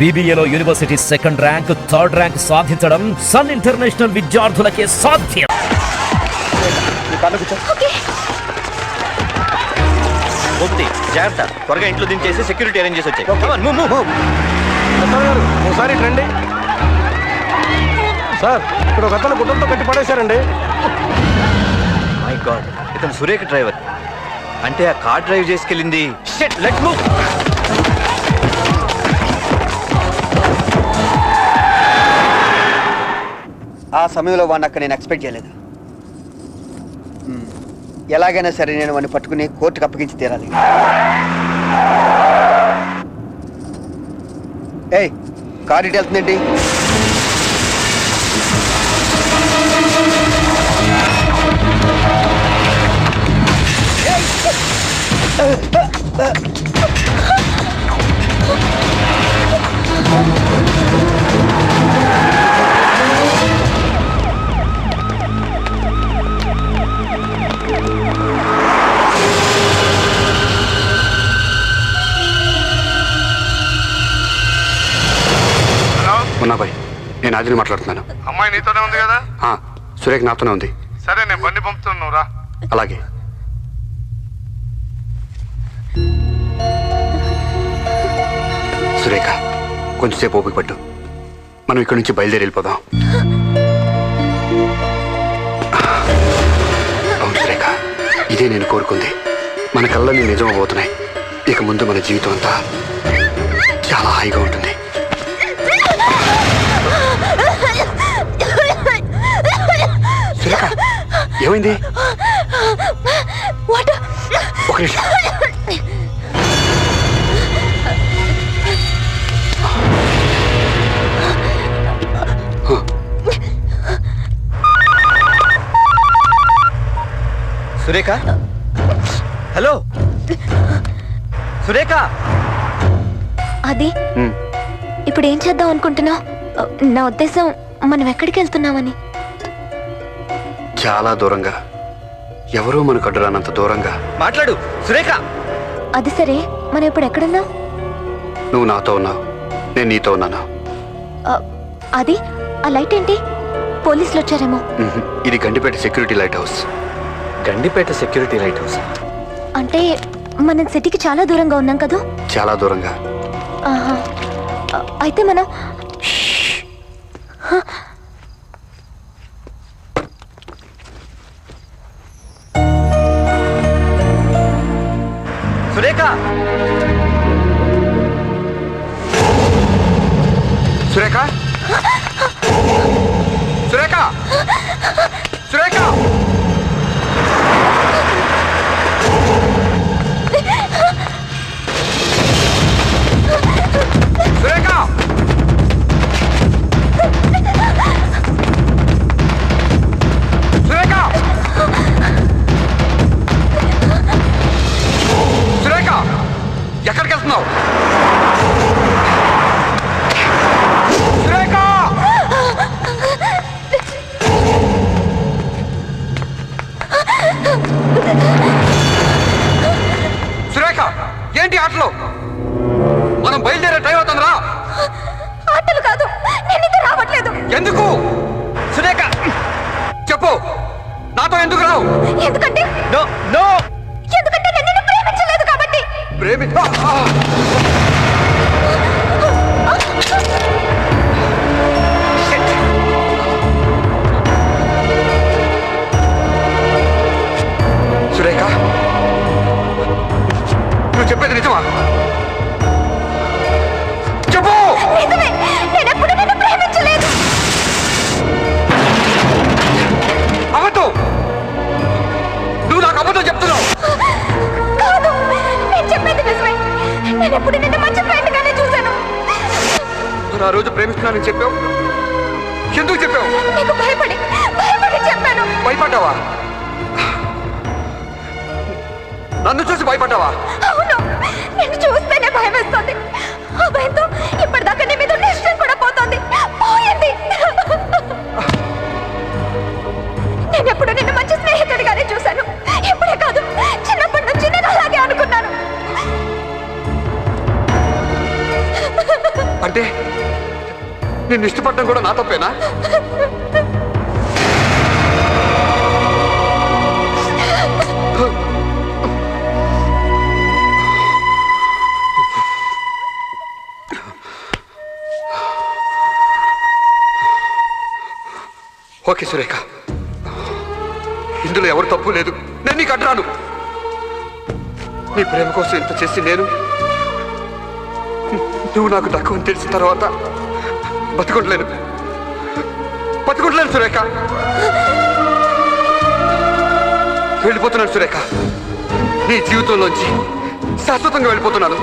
బీబీఏలో university second rank third rank సాధించడం sun international విద్యార్థులకే సాధ్యం. గోపతి జాగ్రత్త. త్వరగా ఇంట్లో దించేసి సెక్యూరిటీ అరేంజ్ చేసి వచ్చాయి. ఒకసారి రండి. సార్ ఇక్కడ ఒక అతను గుడ్డలతో కట్టి పడేశారండి. మై గాడ్ ఇతను సురేఖ డ్రైవర్. అంటే ఆ కార్ డ్రైవ్ చేసుకెళ్ళింది. షిట్ లెట్ మూవ్ ఆ సమయంలో వాడిని అక్కడ నేను ఎక్స్పెక్ట్ చేయలేదు. ఎలాగైనా సరే నేను వాడిని పట్టుకుని కోర్టుకు అప్పగించి తీరాలి. ఏయ్ కారు ఇటు వెళ్తుందండి మున్నాబాయ్ నేను ఆదిని మాట్లాడుతున్నాను. అమ్మాయి నీతోనే ఉంది కదా? సురేఖ నాతోనే ఉంది. సరే నేను బండి పంపుతున్నావు రా. అలాగే. సురేఖ కొంచెంసేపు ఓపిక పట్టు. మనం ఇక్కడి నుంచి బయలుదేరి వెళ్ళిపోదాం. అవును సురేఖ ఇదే నేను కోరుకుంది. మన కళ్ళని నిజం అవబోతున్నాయి ఇక ముందు మన జీవితం అంతా చాలా హాయిగా ఉంటుంది. ఏమైంది? ఒక నిమిషం. సురేఖ? హలో? సురేఖ? అది. ఇప్పుడు ఏం చేద్దాం అనుకుంటున్నావు? నా ఉద్దేశం మనం ఎక్కడికి వెళ్తున్నామని. చాలా దూరంగా. ఎవరూ మనకు అడ్డురానంత దూరంగా. మాట్లాడు సురేఖ. అది సరే మనం ఇప్పుడు ఎక్కడున్నాం? నువ్వు నాతో ఉన్నావు నేను నీతో ఉన్నాను? అది ఆ లైట్ ఏంటి? పోలీసులు వచ్చారేమో. ఇది Gandipet security lighthouse. Gandipet security lighthouse? అంటే మనం సిటీకి చాలా దూరంగా ఉన్నాం కదా? చాలా దూరంగా. అయితే మనం సురేఖ! ఎందుకు? సురేఖ చెప్పు. నాతో ఎందుకు రావు? ఎందుకంటే? No no. ఎందుకంటే నేను ప్రేమించలేదు కాబట్టి. ప్రేమి నేను ఎప్పుడు నిన్ను మంచి ఫ్రెండ్ గానే చూశాను. మరి ఆ రోజు ప్రేమిస్తున్నానని చెప్పావు? ఎందుకు చెప్పావు? నీకు భయపడి భయపడి చెప్పాను. భయపడ్డావా? నన్ను చూసి భయపడ్డావా? అవును నిన్ను చూస్తేనే భయం వేస్తుంది. ఆ భయంతో నిన్ను ఇష్టపడడం కూడా నా తప్పేనా? ఓకే సురేఖ. ఇందులో ఎవరు తప్పు లేదు. నేను నీకు అడ్రాను నీ ప్రేమ కోసం ఇంత చేసి నేను నువ్వు నాకు దక్కువని తెలిసిన తర్వాత బతుకుంటలేను బతుకుంటలేను సురేఖ. వెళ్ళిపోతున్నాను సురేఖ. నీ జీవితంలోంచి శాశ్వతంగా వెళ్ళిపోతున్నాను.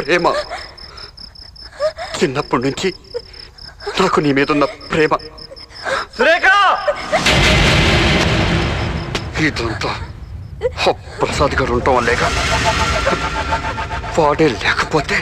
ప్రేమ. చిన్నప్పటి నుంచి నాకు నీ మీద ఉన్న ప్రేమ. సురేఖ! ఇదంతా ప్రసాద్ గారు ఉండటం వల్లేగా. వాడే లేకపోతే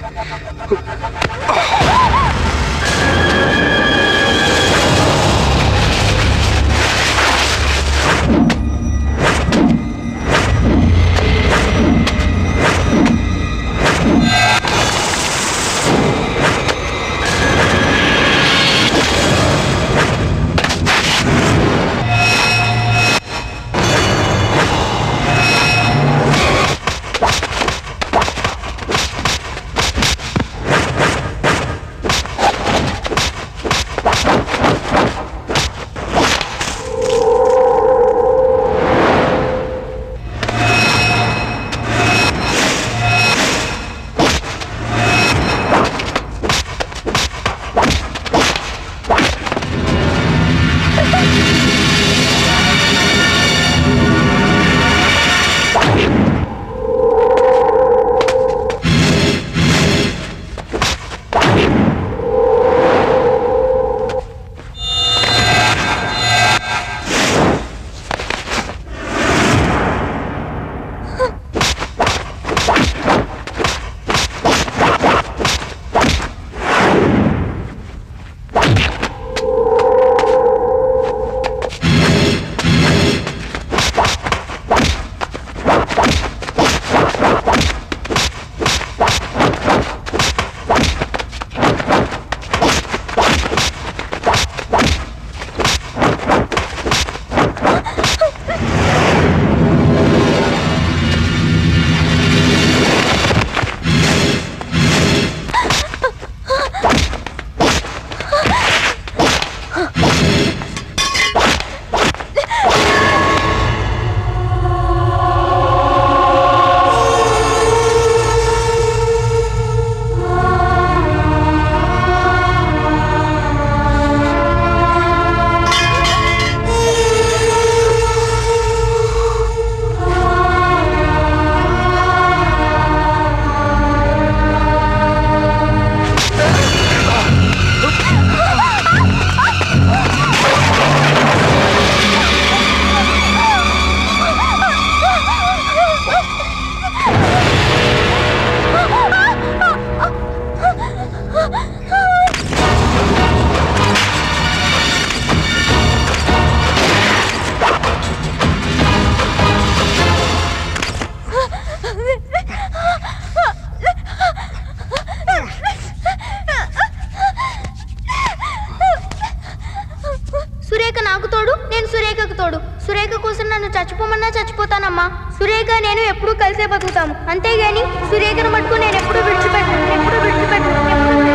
నాకు తోడు నేను సురేఖకు తోడు సురేఖ కోసం నన్ను చచ్చిపోమన్నా చచ్చిపోతానమ్మా సురేఖ నేను ఎప్పుడూ కలిసే బతుకుతాము అంతేగాని సురేఖను మట్టుకు నేను ఎప్పుడు ఎప్పుడు విడిచిపెట్టను ఎప్పుడూ విడిచిపెట్టను.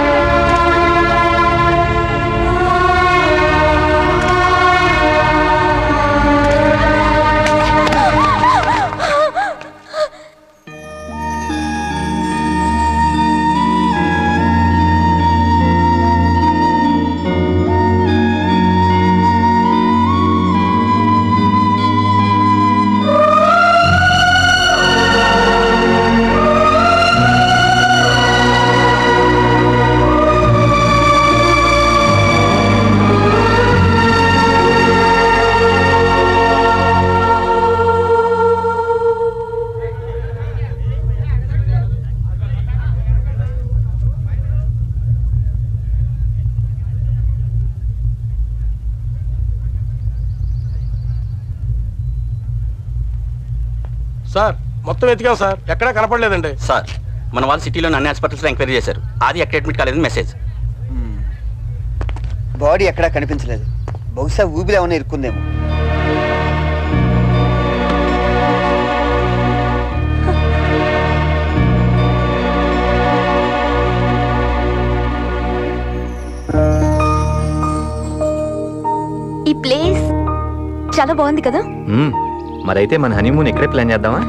సార్ మొత్తం వెతికాం సార్. ఎక్కడా కనపడలేదండి. సార్ మన వాళ్ళు సిటీలోని అన్ని హాస్పిటల్స్లో ఎంక్వైరీ చేశారు. అది ఎక్కడ అడ్మిట్ కాలేదని మెసేజ్. బాడీ ఎక్కడా కనిపించలేదు. బహుశా ఊబిలో ఏమైనా ఇరుక్కుందేమో. ఈ ప్లేస్ చాలా బాగుంది కదా? మరైతే మన హనీమూన్ ఇక్కడే ప్లాన్ చేద్దామా?